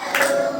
you.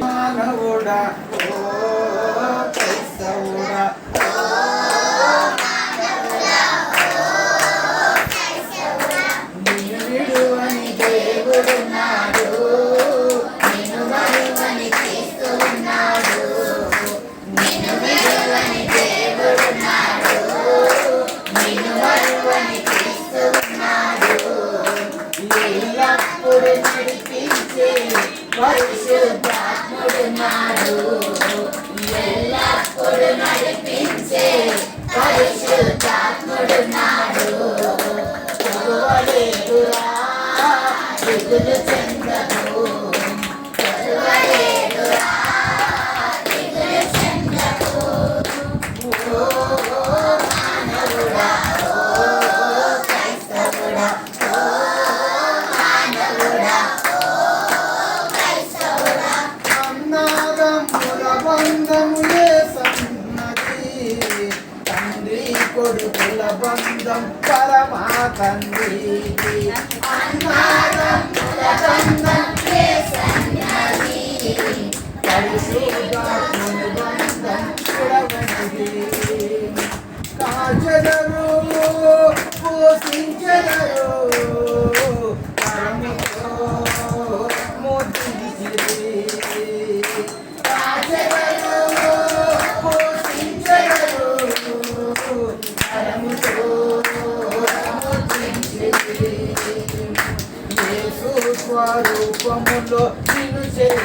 మానవుడా ఓ good night. Banditi Anna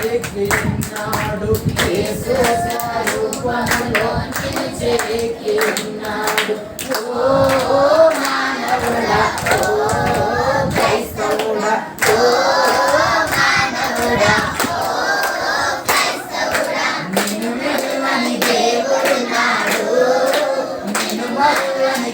ఎక్కినాడు యేసు స్వరూపంలో ఎక్కినాడు ఓ మానవుడా ఓ క్రైస్తవుడా ఓ మానవుడా దేవుడున్నాడు నేను భగవని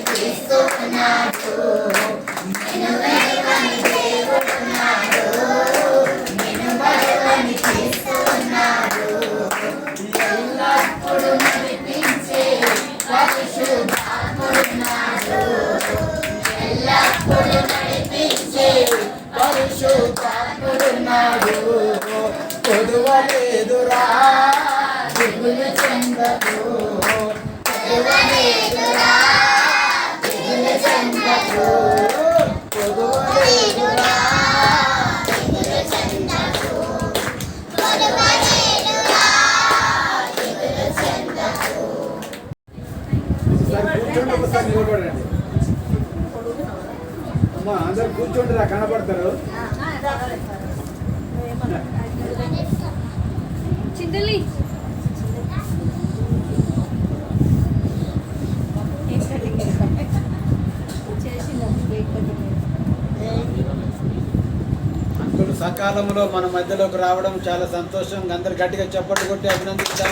సకాలంలో మన మధ్యలోకి రావడం చాలా సంతోషం. అందరు గట్టిగా చప్పట్లు కొట్టి అభినందిస్తాం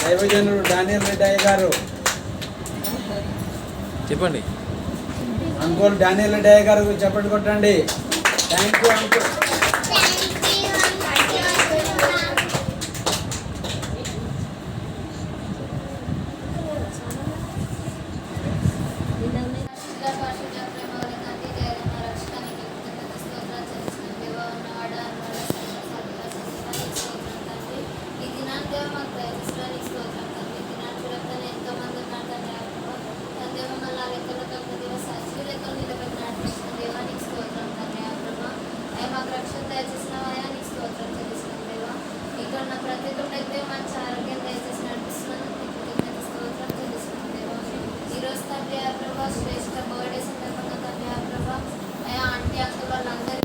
దైవజనుడు డానియల్ రెడ్డి గారు. చెప్పండి. అంకోల్ డానియల్ డే గారు చెప్పండి కొట్టండి. థ్యాంక్ యూ అంకుల్ వస్తారు ప్రభా శ్రేష్ట బర్త్డే సందర్భంగా తండ్రి ప్రభా అంటే అంకుల్ వాళ్ళందరూ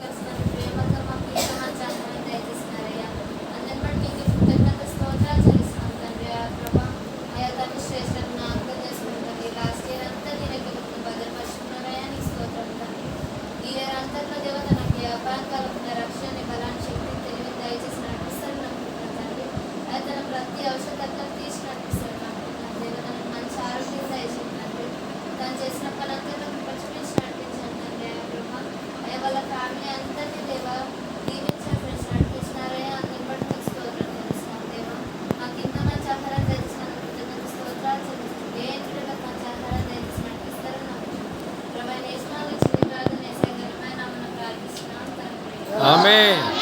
Amém.